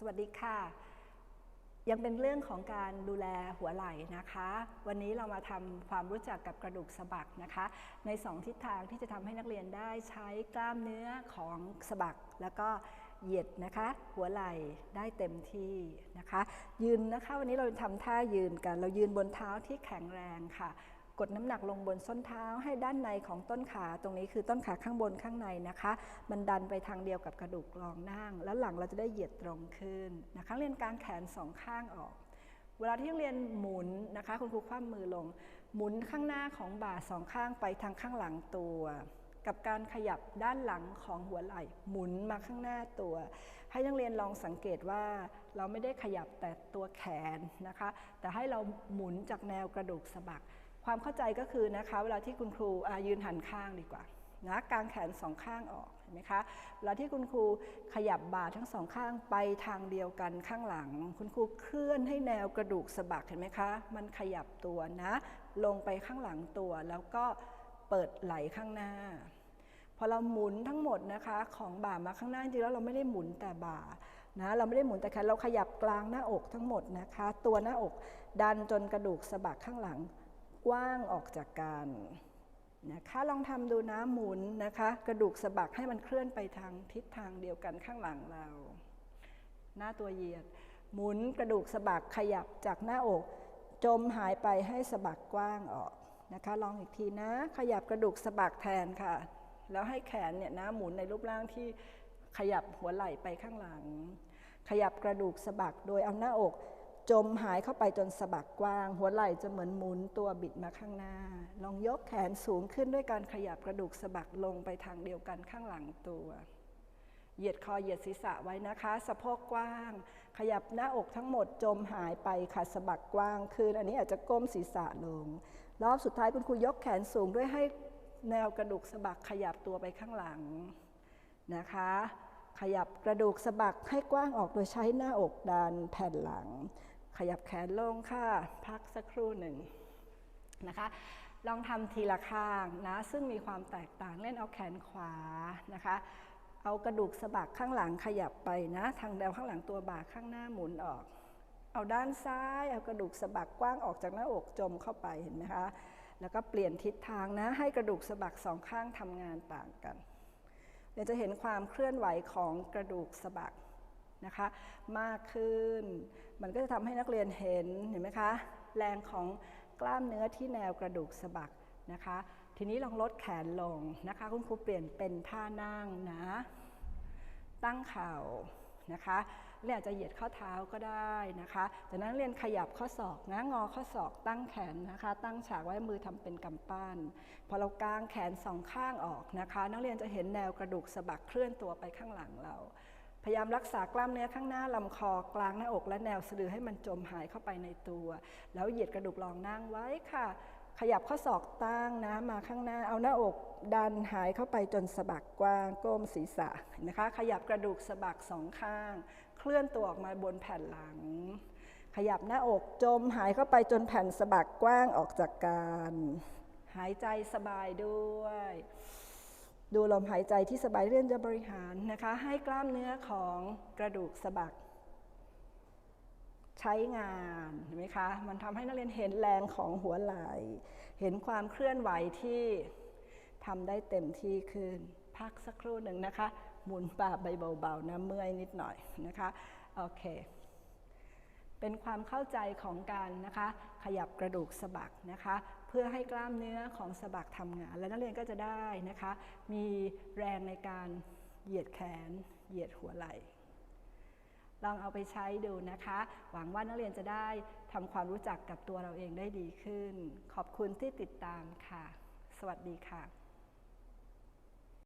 สวัสดีค่ะ ยังเป็นเรื่องของการดูแลหัวไหล่นะคะ วันนี้เรามาทำความรู้จักกับกระดูกสะบักนะคะ ใน 2 ทิศทางที่จะทำให้นักเรียนได้ใช้กล้ามเนื้อของสะบัก แล้วก็เหยียดนะคะ หัวไหล่ได้เต็มที่นะคะ ยืนนะคะ วันนี้เราทำท่ายืนกัน เรายืนบนเท้าที่แข็งแรงค่ะ กดน้ำหนักลงบนส้นเท้าให้ด้านในของต้นขาตรงนี้คือต้นขาข้างบนข้างในนะคะ มันดันไปทางเดียวกับกระดูกรองนั่ง แล้วหลังเราจะได้เหยียดตรงขึ้นนะคะเรียนกางแขนสองข้างออก เวลาที่เรียนหมุนนะคะ คุณครูคว่ำมือลง หมุนข้างหน้าของบ่าสองข้างไปทางข้างหลังตัว กับการขยับด้านหลังของหัวไหล่ หมุนมาข้างหน้าตัว ให้นักเรียนลองสังเกตว่าเราไม่ได้ขยับแต่ตัวแขนนะคะ แต่ให้เราหมุนจากแนวกระดูกสะบัก ความเข้าใจก็คือนะคะเวลาที่คุณครูยืนหันข้างดีกว่านะกางแขนสองข้างออกเห็นไหมคะเวลาที่คุณครูขยับบ่าทั้งสองข้างไปทางเดียวกันข้างหลัง คุณครูเคลื่อนให้แนวกระดูกสะบักเห็นไหมคะ มันขยับตัวนะ ลงไปข้างหลังตัว แล้วก็เปิดไหลข้างหน้า พอเราหมุนทั้งหมดนะคะของบ่ามาข้างหน้าจริงแล้วเราไม่ได้หมุนแต่บ่านะเราไม่ได้หมุนแต่แขนเราขยับกลางหน้าอกทั้งหมดนะคะ ตัวหน้าอกดันจนกระดูกสะบักข้างหลัง ว้างออกจากกันนะคะลองทำดูนะหมุนนะคะ กระดูกสะบักให้มันเคลื่อนไปทางทิศทางเดียวกันข้างหลังเรา หน้าตัวเหยียด หมุนกระดูกสะบักขยับจากหน้าอก จมหายไปให้สะบักกว้างออกนะคะ ลองอีกทีนะ ขยับกระดูกสะบักแทนค่ะ แล้วให้แขนเนี่ยนะหมุนในรูปร่างที่ขยับหัวไหล่ไปข้างหลัง ขยับกระดูกสะบักโดยเอาหน้าอก จมหายเข้าไปจนสะบักกว้าง หัวไหล่จะเหมือนหมุนตัวบิดมาข้างหน้า ลองยกแขนสูงขึ้นด้วยการขยับกระดูกสะบักลงไปทางเดียวกันข้างหลังตัว เหยียดคอเหยียดศีรษะไว้นะคะ สะโพกกว้าง ขยับหน้าอกทั้งหมดจมหายไปค่ะสะบักกว้างขึ้นอันนี้อาจจะก้มศีรษะลง รอบสุดท้ายคุณครูยกแขนสูงด้วยให้แนวกระดูกสะบักขยับตัวไปข้างหลังนะคะขยับกระดูกสะบักให้กว้างออกโดยใช้หน้าอกดันแผ่นหลัง ขยับแขนลงค่ะ พักสักครู่หนึ่งนะคะ ลองทำทีละข้างนะ ซึ่งมีความแตกต่างเล่นเอาแขนขวานะคะ เอากระดูกสะบักข้างหลังขยับไปนะ ทางแนวข้างหลังตัวบ่าข้างหน้าหมุนออก เอาด้านซ้าย เอากระดูกสะบักกว้างออกจากหน้าอกจมเข้าไปเห็นไหมคะ แล้วก็เปลี่ยนทิศทางนะ ให้กระดูกสะบักสองข้างทำงานต่างกันเดี๋ยวจะเห็นความเคลื่อนไหวของกระดูกสะบัก นะคะมากขึ้น มันก็จะทำให้นักเรียนเห็นเห็นไหมคะแรงของกล้ามเนื้อที่แนวกระดูกสะบักนะคะ ทีนี้ลองลดแขนลงนะคะ คุณครูเปลี่ยนเป็นท่านั่งนะ ตั้งเข่านะคะเรียนอาจจะเหยียดข้อเท้าก็ได้นะคะจากนั้นเรียนขยับข้อศอกนะงอข้อศอกตั้งแขนนะคะ ตั้งฉากไว้มือทำเป็นกำปั้น พอเรากางแขนสองข้างออกนะคะ นักเรียนจะเห็นแนวกระดูกสะบักเคลื่อนตัวไปข้างหลังเรา พยายามรักษากล้ามเนื้อข้างหน้าลำคอกลางหน้าอกและแนวสะดือให้มันจมหายเข้าไปในตัว แล้วเหยียดกระดูกรองนั่งไว้ค่ะ ขยับข้อศอกตั้งนะมาข้างหน้าเอาหน้าอกดันหายเข้าไปจนสะบักกว้างก้มศีรษะนะคะ ขยับกระดูกสะบักสองข้าง เคลื่อนตัวออกมาบนแผ่นหลัง ขยับหน้าอกจมหายเข้าไปจนแผ่นสะบักกว้างออกจากกันหายใจสบายด้วย ดูลมหายใจที่สบายเรียนจะบริหารนะคะ ให้กล้ามเนื้อของกระดูกสะบัก ใช้งานเห็นไหมคะ มันทำให้นักเรียนเห็นแรงของหัวไหล่เห็นความเคลื่อนไหวที่ทำได้เต็มที่ขึ้น พักสักครู่หนึ่งนะคะ หมุนบ่าใบเบาๆนะเมื่อยนิดหน่อยนะคะ โอเค เป็นความเข้าใจของการนะคะ ขยับกระดูกสะบักนะคะ เพื่อให้กล้ามเนื้อของสะบักทำงาน และนักเรียนก็จะได้นะคะ มีแรงในการเหยียดแขน เหยียดหัวไหล่ลองเอาไปใช้ดูนะคะ หวังว่านักเรียนจะได้ทำความรู้จักกับตัวเราเองได้ดีขึ้น ขอบคุณที่ติดตามค่ะ สวัสดีค่ะ